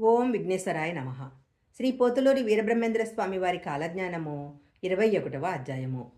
ఓం విఘ్నేశ్వరాయ నమ. శ్రీ పోతులూరి వీరబ్రహ్మేంద్ర స్వామి వారి కాలజ్ఞానము ఇరవై ఒకటవ అధ్యాయము.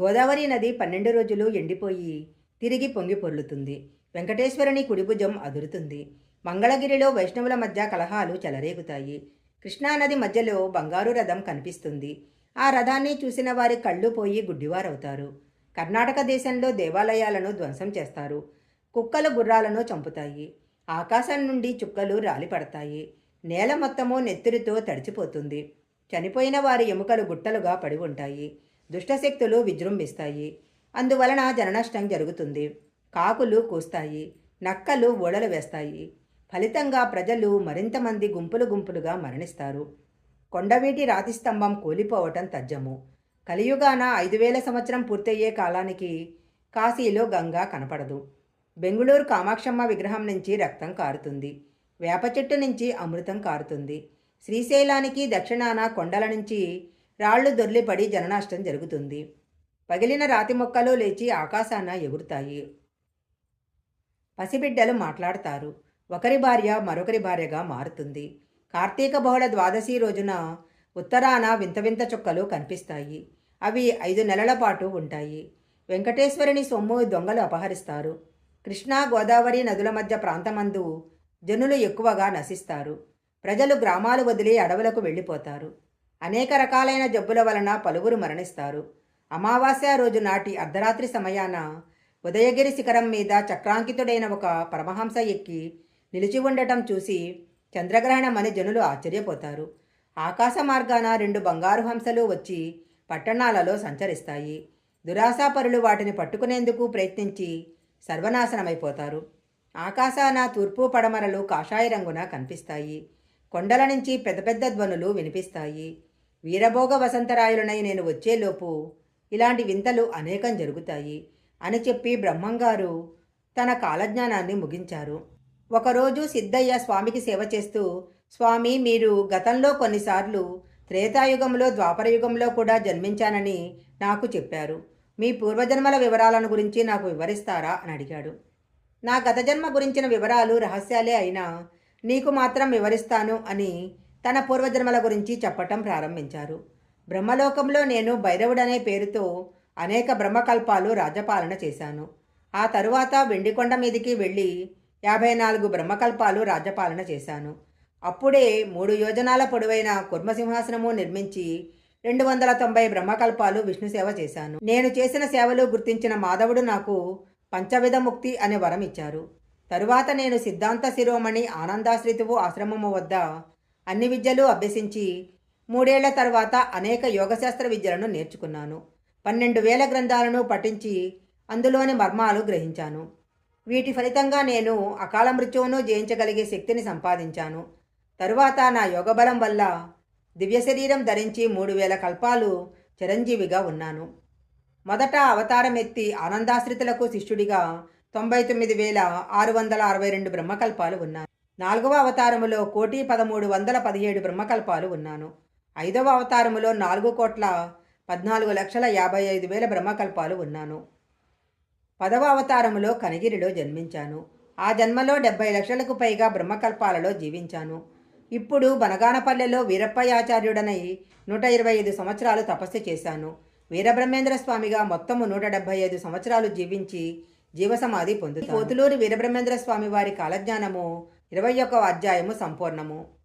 గోదావరి నది పన్నెండు రోజులు ఎండిపోయి తిరిగి పొంగి పొర్లుతుంది. వెంకటేశ్వరుని కుడిభుజం అదురుతుంది. మంగళగిరిలో వైష్ణవుల మధ్య కలహాలు చెలరేగుతాయి. కృష్ణానది మధ్యలో బంగారు రథం కనిపిస్తుంది. ఆ రథాన్ని చూసిన వారి కళ్ళు పోయి గుడ్డివారవుతారు. కర్ణాటక దేశంలో దేవాలయాలను ధ్వంసం చేస్తారు. కుక్కలు గుర్రాలను చంపుతాయి. ఆకాశం నుండి చుక్కలు రాలిపడతాయి. నేల మొత్తము నెత్తురితో తడిచిపోతుంది. చనిపోయిన వారి ఎముకలు గుట్టలుగా పడి ఉంటాయి. దుష్టశక్తులు విజృంభిస్తాయి. అందువలన జననష్టం జరుగుతుంది. కాకులు కూస్తాయి. నక్కలు ఓడలు వేస్తాయి. ఫలితంగా ప్రజలు మరింతమంది గుంపులు గుంపులుగా మరణిస్తారు. కొండవీటి రాతి స్తంభం కూలిపోవటం తజ్జము. కలియుగాన ఐదు వేల సంవత్సరం పూర్తయ్యే కాలానికి కాశీలో గంగా కనపడదు. బెంగుళూరు కామాక్షమ్మ విగ్రహం నుంచి రక్తం కారుతుంది. వేప చెట్టు నుంచి అమృతం కారుతుంది. శ్రీశైలానికి దక్షిణాన కొండల నుంచి రాళ్ళు దొర్లిపడి జననాష్టం జరుగుతుంది. పగిలిన రాతి మొక్కలు లేచి ఆకాశాన ఎగురుతాయి. పసిబిడ్డలు మాట్లాడతారు. ఒకరి భార్య మరొకరి భార్యగా మారుతుంది. కార్తీక బహుళ ద్వాదశి రోజున ఉత్తరాన వింత వింత చుక్కలు కనిపిస్తాయి. అవి ఐదు నెలల పాటు ఉంటాయి. వెంకటేశ్వరుని సొమ్ము దొంగలు అపహరిస్తారు. కృష్ణా గోదావరి నదుల మధ్య ప్రాంతమందు జనులు ఎక్కువగా నశిస్తారు. ప్రజలు గ్రామాలు వదిలి అడవులకు వెళ్ళిపోతారు. అనేక రకాలైన జబ్బుల వలన పలువురు మరణిస్తారు. అమావాస్య రోజు నాటి అర్ధరాత్రి సమయాన ఉదయగిరి శిఖరం మీద చక్రాంకితుడైన ఒక పరమహంస ఎక్కి నిలిచి ఉండటం చూసి చంద్రగ్రహణమని జనులు ఆశ్చర్యపోతారు. ఆకాశ మార్గాన రెండు బంగారు హంసలు వచ్చి పట్టణాలలో సంచరిస్తాయి. దురాశాపరులు వాటిని పట్టుకునేందుకు ప్రయత్నించి సర్వనాశనమైపోతారు. ఆకాశాన తూర్పు పడమరలు కాషాయ రంగున కనిపిస్తాయి. కొండల నుంచి పెద్ద పెద్ద ధ్వనులు వినిపిస్తాయి. వీరభోగ వసంతరాయులనై నేను వచ్చేలోపు ఇలాంటి వింతలు అనేకం జరుగుతాయి అని చెప్పి బ్రహ్మంగారు తన కాలజ్ఞానాన్ని ముగించారు. ఒకరోజు సిద్ధయ్య స్వామికి సేవ చేస్తూ స్వామి మీరు గతంలో కొన్నిసార్లు త్రేతాయుగంలో ద్వాపరయుగంలో కూడా జన్మించానని నాకు చెప్పారు. మీ పూర్వజన్మల వివరాలను గురించి నాకు వివరిస్తారా? అని అడిగాడు. నా గత జన్మ గురించిన వివరాలు రహస్యాలే అయినా నీకు మాత్రం వివరిస్తాను అని తన పూర్వజన్మల గురించి చెప్పటం ప్రారంభించారు. బ్రహ్మలోకంలో నేను భైరవుడనే పేరుతో అనేక బ్రహ్మకల్పాలు రాజపాలన చేశాను. ఆ తరువాత వెండికొండ మీదికి వెళ్ళి యాభై నాలుగు బ్రహ్మకల్పాలు రాజ్యపాలన చేశాను. అప్పుడే మూడు యోజనాల పొడవైన కుర్మసింహాసనము నిర్మించి రెండు వందల తొంభై బ్రహ్మకల్పాలు విష్ణు సేవ చేశాను. నేను చేసిన సేవలు గుర్తించిన మాధవుడు నాకు పంచవిధ ముక్తి అనే వరం ఇచ్చారు. తరువాత నేను సిద్ధాంత శిరోమణి ఆనందాశ్రితువు ఆశ్రమము వద్ద అన్ని విద్యలు అభ్యసించి మూడేళ్ళ తర్వాత అనేక యోగశాస్త్ర విద్యలను నేర్చుకున్నాను. పన్నెండు వేల గ్రంథాలను పఠించి అందులోని మర్మాలు గ్రహించాను. వీటి ఫలితంగా నేను అకాల మృత్యువును జయించగలిగే శక్తిని సంపాదించాను. తరువాత నా యోగబలం వల్ల దివ్య శరీరం ధరించి మూడు వేల కల్పాలు చిరంజీవిగా ఉన్నాను. మొదట అవతారం ఎత్తి ఆనందాశ్రితులకు శిష్యుడిగా తొంభై తొమ్మిది వేల ఆరు వందల అరవై రెండు బ్రహ్మకల్పాలు ఉన్నాను. నాలుగవ అవతారములో కోటి పదమూడు వందల పదిహేడు బ్రహ్మకల్పాలు ఉన్నాను. ఐదవ అవతారములో నాలుగు కోట్ల పద్నాలుగు లక్షల యాభై ఐదు వేల బ్రహ్మకల్పాలు ఉన్నాను. పదవ అవతారములో కనగిరిలో జన్మించాను. ఆ జన్మలో డెబ్బై లక్షలకు పైగా బ్రహ్మకల్పాలలో జీవించాను. ఇప్పుడు బనగానపల్లెలో వీరప్పయాచార్యుడనై నూట ఇరవై ఐదు సంవత్సరాలు తపస్సు చేశాను. వీరబ్రహ్మేంద్ర స్వామిగా మొత్తము నూట డెబ్బై ఐదు సంవత్సరాలు జీవించి జీవసమాధి పొందుతాను. పోతులూరి వీరబ్రహ్మేంద్ర స్వామి వారి కాలజ్ఞానము ఇరవై ఒక్క అధ్యాయము సంపూర్ణము.